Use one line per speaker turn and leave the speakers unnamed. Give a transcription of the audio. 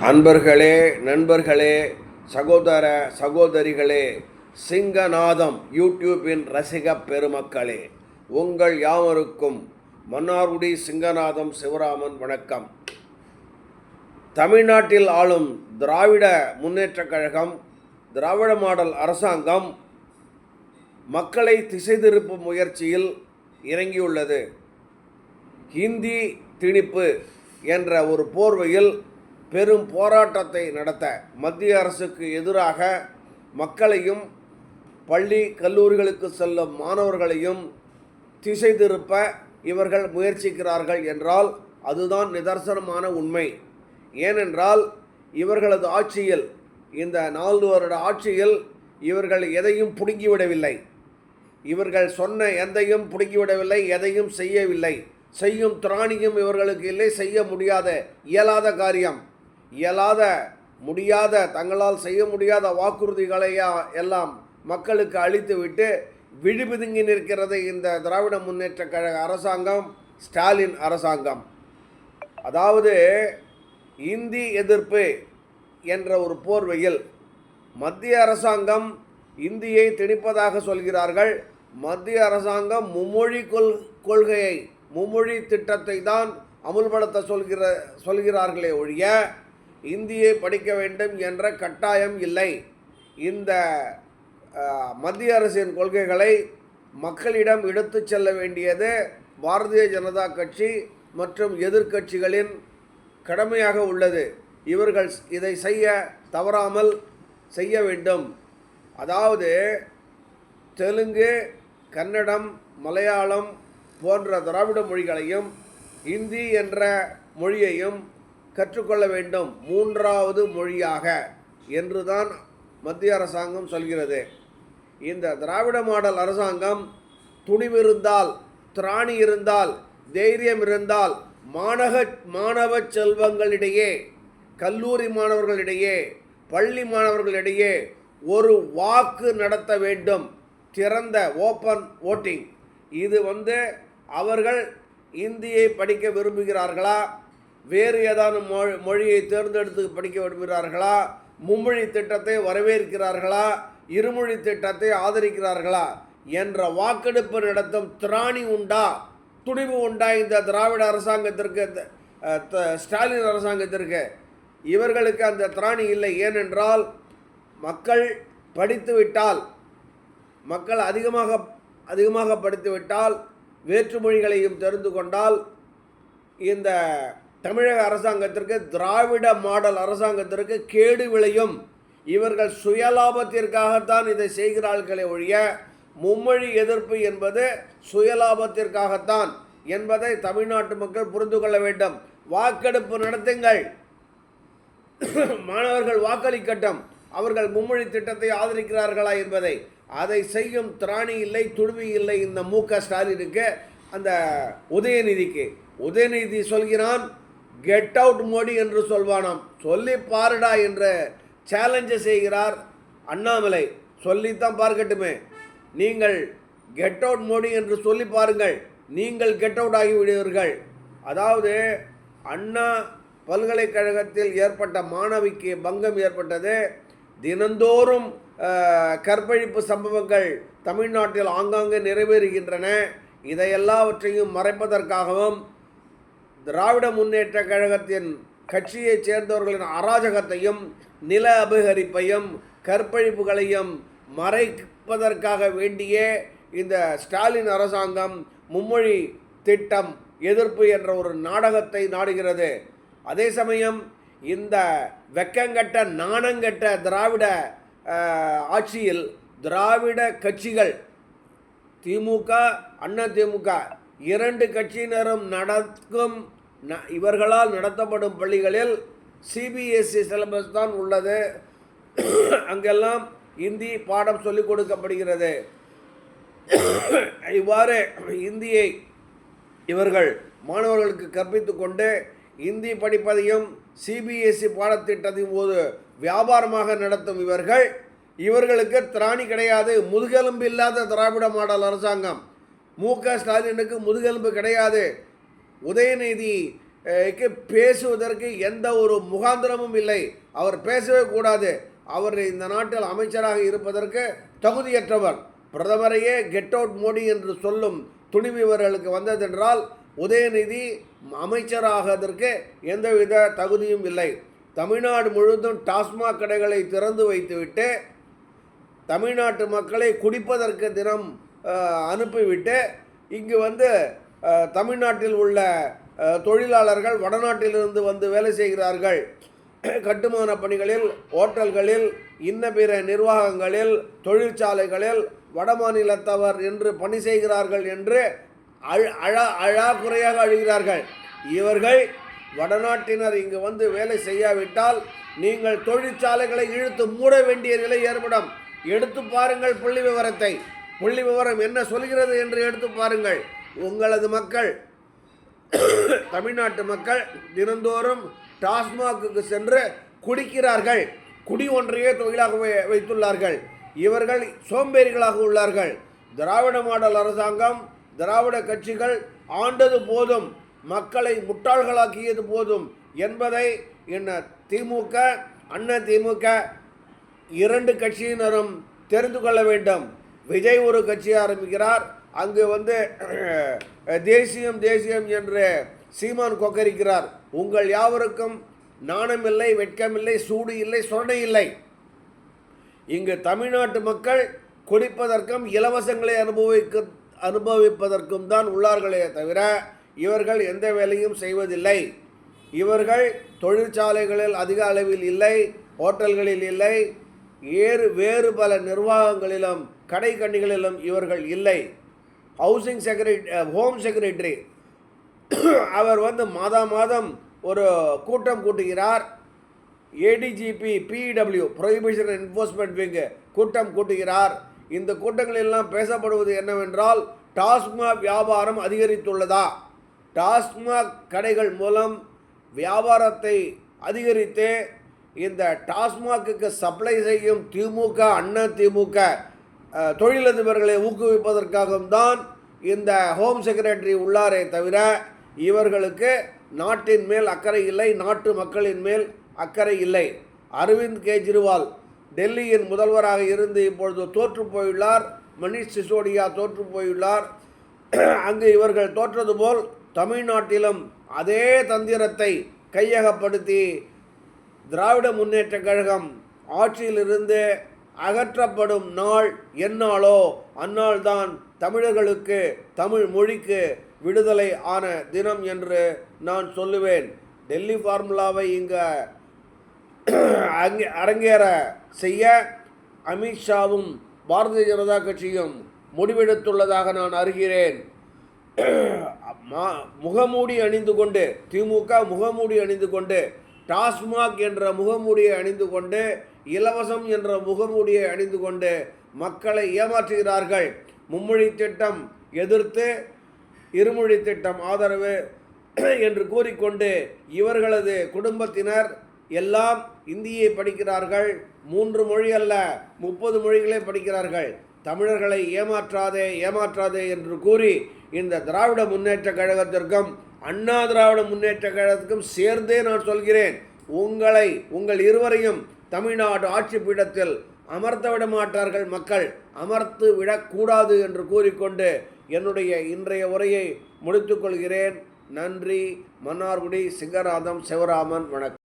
அன்பர்களே நண்பர்களே சகோதர சகோதரிகளே சிங்கநாதம் யூடியூப்பின் ரசிக பெருமக்களே உங்கள் யாவருக்கும் மன்னார்குடி சிங்கநாதம் சிவராமன் வணக்கம். தமிழ்நாட்டில் ஆளும் திராவிட முன்னேற்றக் கழகம் திராவிட மாடல் அரசாங்கம் மக்களை திசை திருப்பும் முயற்சியில் இறங்கியுள்ளது. ஹிந்தி திணிப்பு என்ற ஒரு போர்வையில் பெரும் போராட்டத்தை நடத்த மத்திய அரசுக்கு எதிராக மக்களையும் பள்ளி கல்லூரிகளுக்கு செல்லும் மாணவர்களையும் திசை திருப்ப இவர்கள் முயற்சிக்கிறார்கள் என்றால் அதுதான் நிதர்சனமான உண்மை. ஏனென்றால் இவர்களது ஆட்சியில் இந்த நான்கு வருட ஆட்சியில் இவர்கள் எதையும் பிடுங்கிவிடவில்லை. இவர்கள் சொன்ன எதையும் பிடுங்கிவிடவில்லை எதையும் செய்யவில்லை. செய்யும் திராணியும் இவர்களுக்கு இல்லை செய்ய முடியாத இயலாத காரியம். இயலாத முடியாத தங்களால் செய்ய முடியாத வாக்குறுதிகளையா எல்லாம் மக்களுக்கு அளித்துவிட்டு விழிபிதுங்கி நிற்கிறது இந்த திராவிட முன்னேற்ற கழக அரசாங்கம் ஸ்டாலின் அரசாங்கம். அதாவது இந்தி எதிர்ப்பு என்ற ஒரு போர்வையில் மத்திய அரசாங்கம் இந்தியை திணிப்பதாக சொல்கிறார்கள். மத்திய அரசாங்கம் மும்மொழி கொள் கொள்கையை மும்மொழி திட்டத்தை தான் அமுல்படுத்த சொல்கிற சொல்கிறார்களே ஒழிய இந்தியை படிக்க வேண்டும் என்ற கட்டாயம் இல்லை. இந்த மத்திய அரசின் கொள்கைகளை மக்களிடம் எடுத்து செல்ல வேண்டியது பாரதிய ஜனதா கட்சி மற்றும் எதிர்க்கட்சிகளின் கடமையாக உள்ளது. இவர்கள் இதை செய்ய தவறாமல் செய்ய வேண்டும். அதாவது தெலுங்கு கன்னடம் மலையாளம் போன்ற திராவிட மொழிகளையும் இந்தி என்ற மொழியையும் கற்றுக்கொள்ள வேண்டும் மூன்றாவது மொழியாக என்றுதான் மத்திய அரசாங்கம் சொல்கிறது. இந்த திராவிட மாடல் அரசாங்கம் துணிவிருந்தால் திராணி இருந்தால் தைரியம் இருந்தால் மாணக மாணவ செல்வங்களிடையே கல்லூரி மாணவர்களிடையே பள்ளி மாணவர்களிடையே ஒரு வாக்கு நடத்த வேண்டும். திறந்த ஓப்பன் ஓட்டிங். இது வந்து அவர்கள் இந்தியை படிக்க விரும்புகிறார்களா? வேறு ஏதாவது மொழி மொழியை தேர்ந்தெடுத்து படிக்க விரும்புகிறார்களா? மும்மொழி திட்டத்தை வரவேற்கிறார்களா? இருமொழி திட்டத்தை ஆதரிக்கிறார்களா? என்ற வாக்கெடுப்பு நடத்தும் திராணி உண்டா? துணிவு உண்டா இந்த திராவிட அரசாங்கத்திற்கு த- ஸ்டாலின் அரசாங்கத்திற்கு? இவர்களுக்கு அந்த திராணி இல்லை. ஏனென்றால் மக்கள் படித்துவிட்டால் மக்கள் அதிகமாக அதிகமாக படித்துவிட்டால் வேற்று மொழிகளையும் தெரிந்து கொண்டால் இந்த தமிழக அரசாங்கத்திற்கு திராவிட மாடல் அரசாங்கத்திற்கு கேடு விளையும். இவர்கள் சுயலாபத்திற்காகத்தான் இதை செய்கிறார்களே ஒழிய மும்மொழி எதிர்ப்பு என்பது சுயலாபத்திற்காகத்தான் என்பதை தமிழ்நாட்டு மக்கள் புரிந்து கொள்ள வேண்டும். வாக்கெடுப்பு நடத்துங்கள். மாணவர்கள் வாக்களிக்கட்டும். அவர்கள் மும்மொழி திட்டத்தை ஆதரிக்கிறார்களா என்பதை. அதை செய்யும் திராணி இல்லை துடுவி இல்லை இந்த மு க ஸ்டாலினுக்கு அந்த உதயநிதிக்கு. உதயநிதி சொல்கிறான் கெட் அவுட் மோடி என்று சொல்வானாம். சொல்லி பாருடா என்று சேலஞ்சை செய்கிறார் அண்ணாமலை. சொல்லித்தான் பார்க்கட்டுமே. நீங்கள் கெட் அவுட் மோடி என்று சொல்லி பாருங்கள். நீங்கள் கெட் அவுட் ஆகிவிடுவீர்கள் அதாவது அண்ணா பல்கலைக்கழகத்தில் ஏற்பட்ட மாணவிக்கு பங்கம் ஏற்பட்டது. தினந்தோறும் கற்பழிப்பு சம்பவங்கள் தமிழ்நாட்டில் ஆங்காங்கே நிறைவேறுகின்றன. இதை எல்லாவற்றையும் மறைப்பதற்காகவும் திராவிட முன்னேற்ற கழகத்தின் கட்சியைச் சேர்ந்தவர்களின் அராஜகத்தையும் நில அபகரிப்பையும் கற்பழிப்புகளையும் மறைப்பதற்காக வேண்டியே இந்த ஸ்டாலின் அரசாங்கம் மும்மொழி திட்டம் எதிர்ப்பு என்ற ஒரு நாடகத்தை நாடுகிறது. அதே சமயம் இந்த வெக்கங்கட்ட நாணங்கட்ட திராவிட ஆட்சியில் திராவிட கட்சிகள் திமுக அண்ணா திமுக இரண்டு கட்சியினரும் நடக்கும் ந- இவர்களால் நடத்தப்படும் பள்ளிகளில் சிபிஎஸ்இ சிலபஸ் தான் உள்ளது. அங்கெல்லாம் இந்தி பாடம் சொல்லிக் கொடுக்கப்படுகிறது. இவ்வாறு இந்தியை இவர்கள் மாணவர்களுக்கு கற்பித்து கொண்டு இந்தி படிப்பதையும் சிபிஎஸ்இ பாடத்திட்டத்தின் போது வியாபாரமாக நடத்தும் இவர்கள் இவர்களுக்கு திராணி கிடையாது. முதுகெலும்பு இல்லாத திராவிட மாடல் அரசாங்கம். மு க ஸ்டாலினுக்கு முதுகெலும்பு கிடையாது. உதயநிதிக்கு பேசுவதற்கு எந்த ஒரு முகாந்திரமும் இல்லை. அவர் பேசவே கூடாது. அவர் இந்த நாட்டில் அமைச்சராக இருப்பதற்கு தகுதியற்றவர். பிரதமரையே கெட் அவுட் மோடி என்று சொல்லும் துணிவு இவர்களுக்கு வந்ததென்றால் உதயநிதி அமைச்சராகதற்கு எந்தவித தகுதியும் இல்லை. தமிழ்நாடு முழுவதும் டாஸ்மாக் கடைகளை திறந்து வைத்துவிட்டு தமிழ்நாட்டு மக்களை குடிப்பதற்கு தினம் அனுப்பிவிட்டு இங்கு வந்து தமிழ்நாட்டில் உள்ள தொழிலாளர்கள் வடநாட்டிலிருந்து வந்து வேலை செய்கிறார்கள். கட்டுமான பணிகளில் ஓட்டல்களில் இன்ன பிற நிர்வாகங்களில் தொழிற்சாலைகளில் வடமாநிலத்தவர் என்று பணி செய்கிறார்கள் என்று அழ அழா குறையாக அழுகிறார்கள். இவர்கள் வடநாட்டினர் இங்கு வந்து வேலை செய்யாவிட்டால் நீங்கள் தொழிற்சாலைகளை இழுத்து மூட வேண்டிய நிலை ஏற்படும். எடுத்து பாருங்கள் புள்ளி விவரத்தை புள்ளி விவரம் என்ன சொல்கிறது என்று எடுத்து பாருங்கள். உங்களது மக்கள் தமிழ்நாட்டு மக்கள் தினந்தோறும் டாஸ்மாகுக்கு சென்று குடிக்கிறார்கள். குடி ஒன்றையே தொழிலாக வை- வைத்துள்ளார்கள். இவர்கள் சோம்பேறிகளாக உள்ளார்கள். திராவிட மாடல் அரசாங்கம் திராவிட கட்சிகள் ஆண்டது போதும் மக்களை முட்டாள்களாக்கியது போதும் என்பதை என்ன திமுக அண்ணா திமுக இரண்டு கட்சியினரும் தெரிந்து கொள்ள வேண்டும். விஜய் ஒரு கட்சி ஆரம்பிக்கிறார் அங்கு வந்து தேசியம் தேசியம் என்று சீமான் கொக்கரிக்கிறார். உங்கள் யாவருக்கும் நாணமில்லை வெட்கமில்லை சூடு இல்லை சொரணை இல்லை. இங்கு தமிழ்நாட்டு மக்கள் குடிப்பதற்கும் இலவசங்களை அனுபவிக்க அனுபவிப்பதற்கும் தான் உள்ளார்களே தவிர இவர்கள் எந்த வேலையும் செய்வதில்லை. இவர்கள் தொழிற்சாலைகளில் அதிக அளவில் இல்லை ஹோட்டல்களில் இல்லை ஏறு வேறு பல நிர்வாகங்களிலும் கடை கண்ணிகளிலும் இவர்கள் இல்லை. ஹவுசிங் செக்ரட்டரி ஹோம் செக்ரட்டரி அவர் வந்து மாதம் மாதம் ஒரு கூட்டம் கூட்டுகிறார். ADGP PW prohibition enforcement wing கூட்டம் கூட்டுகிறார். இந்த கூட்டங்களெல்லாம் பேசப்படுவது என்னவென்றால் டாஸ்மாக் வியாபாரம் அதிகரித்துள்ளதா? டாஸ்மாக் கடைகள் மூலம் வியாபாரத்தை அதிகரித்து இந்த டாஸ்மாகுக்கு சப்ளை செய்யும் திமுக அண்ணா திமுக தொழிலதிபர்களை ஊக்குவிப்பதற்காகவும் தான் இந்த ஹோம் செக்ரட்டரி உள்ளாரே தவிர இவர்களுக்கு நாட்டின் மேல் அக்கறை இல்லை நாட்டு மக்களின் மேல் அக்கறை இல்லை. அரவிந்த் கெஜ்ரிவால் டெல்லியின் முதல்வராக இருந்து இப்பொழுது தோற்று போயுள்ளார். மணிஷ் சிசோடியா தோற்று போயுள்ளார். அங்கு இவர்கள் தோற்றது போல் தமிழ்நாட்டிலும் அதே தந்திரத்தை கையகப்படுத்தி திராவிட முன்னேற்ற கழகம் ஆட்சியிலிருந்து அகற்றப்படும் நாள் எந்நாளோ அந்நாள்தான் தமிழர்களுக்கு தமிழ் மொழிக்கு விடுதலை ஆன தினம் என்று நான் சொல்லுவேன். டெல்லி ஃபார்முலாவை இங்கே அங்கே அரங்கேற செய்ய அமித்ஷாவும் பாரதிய ஜனதா கட்சியும் முடிவெடுத்துள்ளதாக நான் அறிகிறேன். மா- முகமூடி அணிந்து கொண்டு திமுக முகமூடி அணிந்து கொண்டு டாஸ்மாக் என்ற முகமூடியை அணிந்து கொண்டு இலவசம் என்ற முகமூடியை அணிந்து கொண்டு மக்களை ஏமாற்றுகிறார்கள். மும்மொழி திட்டம் எதிர்த்து இருமொழி திட்டம் ஆதரவு என்று கூறிக்கொண்டு இவர்களது குடும்பத்தினர் எல்லாம் இந்தியை படிக்கிறார்கள். மூன்று மொழி அல்ல முப்பது மொழிகளை படிக்கிறார்கள். தமிழர்களை ஏமாற்றாதே ஏமாற்றாதே என்று கூறி இந்த திராவிட முன்னேற்ற கழகத்திற்கும் அண்ணா திராவிட முன்னேற்ற கழகத்துக்கும் சேர்ந்தே நான் சொல்கிறேன். உங்களை உங்கள் இருவரையும் தமிழ்நாடு ஆட்சி பீடத்தில் அமர்த்த விட மாட்டார்கள் மக்கள். அமர்த்து விடக்கூடாது என்று கூறிக்கொண்டு என்னுடைய இன்றைய உரையை முடித்துக்கொள்கிறேன் நன்றி. மன்னார்குடி சிங்கராதம் சிவராமன் வணக்கம்.